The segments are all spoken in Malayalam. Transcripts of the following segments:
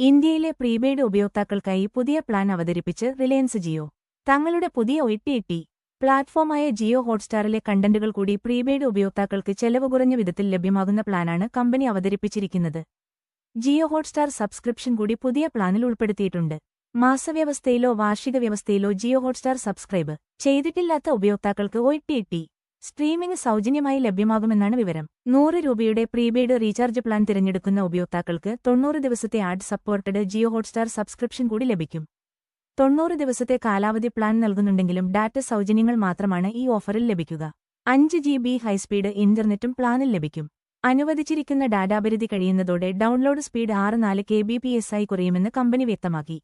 ഇന്ത്യയിലെ പ്രീപെയ്ഡ് ഉപയോക്താക്കൾക്കായി പുതിയ പ്ലാൻ അവതരിപ്പിച്ച് റിലയൻസ് ജിയോ. തങ്ങളുടെ പുതിയ ഒ ടി പ്ലാറ്റ്ഫോമായ ജിയോ ഹോട്ട്സ്റ്റാറിലെ കണ്ടന്റുകൾ കൂടി പ്രീപെയ്ഡ് ഉപയോക്താക്കൾക്ക് ചെലവ് കുറഞ്ഞ വിധത്തിൽ ലഭ്യമാകുന്ന പ്ലാനാണ് കമ്പനി അവതരിപ്പിച്ചിരിക്കുന്നത്. ജിയോ ഹോട്ട്സ്റ്റാർ സബ്സ്ക്രിപ്ഷൻ കൂടി പുതിയ പ്ലാനിൽ ഉൾപ്പെടുത്തിയിട്ടുണ്ട്. മാസവ്യവസ്ഥയിലോ വാർഷിക വ്യവസ്ഥയിലോ ജിയോ ഹോട്ട്സ്റ്റാർ സബ്സ്ക്രൈബ് ചെയ്തിട്ടില്ലാത്ത ഉപയോക്താക്കൾക്ക് ഒ.ടി.ടി സ്ട്രീമിംഗ് സൗജന്യമായി ലഭ്യമാകുമെന്നാണ് വിവരം. നൂറ് രൂപയുടെ പ്രീപെയ്ഡ് റീചാർജ് പ്ലാൻ തിരഞ്ഞെടുക്കുന്ന ഉപയോക്താക്കൾക്ക് തൊണ്ണൂറ് ദിവസത്തെ ad supported Jio Hotstar subscription കൂടി ലഭിക്കും. തൊണ്ണൂറ് ദിവസത്തെ കാലാവധി പ്ലാൻ നൽകുന്നുണ്ടെങ്കിലും ഡാറ്റ സൗജന്യങ്ങൾ മാത്രമാണ് ഈ ഓഫറിൽ ലഭിക്കുക. അഞ്ച് ജി ബി ഹൈസ്പീഡ് ഇന്റർനെറ്റും പ്ലാനിൽ ലഭിക്കും. അനുവദിച്ചിരിക്കുന്ന ഡാറ്റാപരിധി കഴിയുന്നതോടെ ഡൗൺലോഡ് സ്പീഡ് ആറ് നാല് കെ ബി പി എസ് ആയി കുറയുമെന്ന് കമ്പനി വ്യക്തമാക്കി.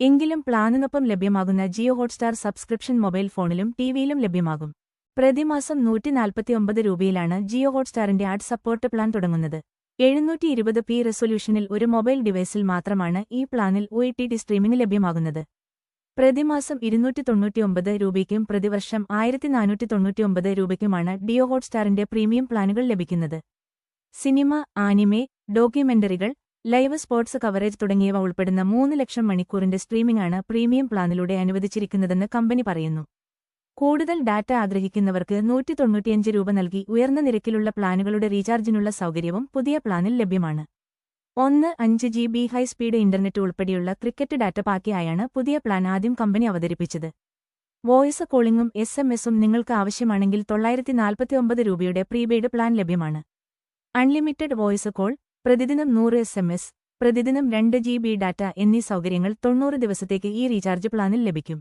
എങ്കിലും പ്ലാനിനൊപ്പം ലഭ്യമാകുന്ന ജിയോ ഹോട്ട്സ്റ്റാർ സബ്സ്ക്രിപ്ഷൻ മൊബൈൽ ഫോണിലും ടിവിയിലും ലഭ്യമാകും. പ്രതിമാസം നൂറ്റി നാൽപ്പത്തിയൊമ്പത് രൂപയിലാണ് ജിയോ ഹോട്ട്സ്റ്റാറിന്റെ ആഡ് സപ്പോർട്ട് പ്ലാൻ തുടങ്ങുന്നത്. എഴുന്നൂറ്റി ഇരുപത് പി റെസൊല്യൂഷനിൽ ഒരു മൊബൈൽ ഡിവൈസിൽ മാത്രമാണ് ഈ പ്ലാനിൽ ഒ ടി സ്ട്രീമിംഗ് ലഭ്യമാകുന്നത്. പ്രതിമാസം ഇരുന്നൂറ്റി തൊണ്ണൂറ്റിയൊമ്പത് രൂപയ്ക്കും പ്രതിവർഷം ആയിരത്തി നാനൂറ്റി തൊണ്ണൂറ്റിയൊമ്പത് രൂപയ്ക്കുമാണ് ഡിയോ ഹോട്ട്സ്റ്റാറിന്റെ പ്രീമിയം പ്ലാനുകൾ ലഭിക്കുന്നത്. സിനിമ ആനിമെ ഡോക്യുമെന്ററികൾ ലൈവ് സ്പോർട്സ് കവറേജ് തുടങ്ങിയവ ഉൾപ്പെടുന്ന മൂന്ന് ലക്ഷം മണിക്കൂറിന്റെ സ്ട്രീമിംഗാണ് പ്രീമിയം പ്ലാനിലൂടെ അനുവദിച്ചിരിക്കുന്നതെന്ന് കമ്പനി പറയുന്നു. കൂടുതൽ ഡാറ്റ ആഗ്രഹിക്കുന്നവർക്ക് നൂറ്റി തൊണ്ണൂറ്റിയഞ്ച് രൂപ നൽകി ഉയർന്ന നിരക്കിലുള്ള പ്ലാനുകളുടെ റീചാർജിനുള്ള സൗകര്യവും പുതിയ പ്ലാനിൽ ലഭ്യമാണ്. ഒന്ന് അഞ്ച് G B high speed internet ഉൾപ്പെടെയുള്ള ക്രിക്കറ്റ് ഡാറ്റ പാക്കിയായാണ് പുതിയ പ്ലാൻ ആദ്യം കമ്പനി അവതരിപ്പിച്ചത്. വോയിസ് കോളിംഗും എസ് എം എസും നിങ്ങൾക്ക് ആവശ്യമാണെങ്കിൽ തൊള്ളായിരത്തി നാൽപ്പത്തിയൊമ്പത് രൂപയുടെ പ്രീപെയ്ഡ് പ്ലാൻ ലഭ്യമാണ്. അൺലിമിറ്റഡ് വോയിസ് കോൾ പ്രതിദിനം നൂറ് എസ് എം എസ് പ്രതിദിനം രണ്ട് ജി ബി ഡാറ്റ എന്നീ സൗകര്യങ്ങൾ തൊണ്ണൂറ് ദിവസത്തേക്ക് ഈ റീചാർജ് പ്ലാനിൽ ലഭിക്കും.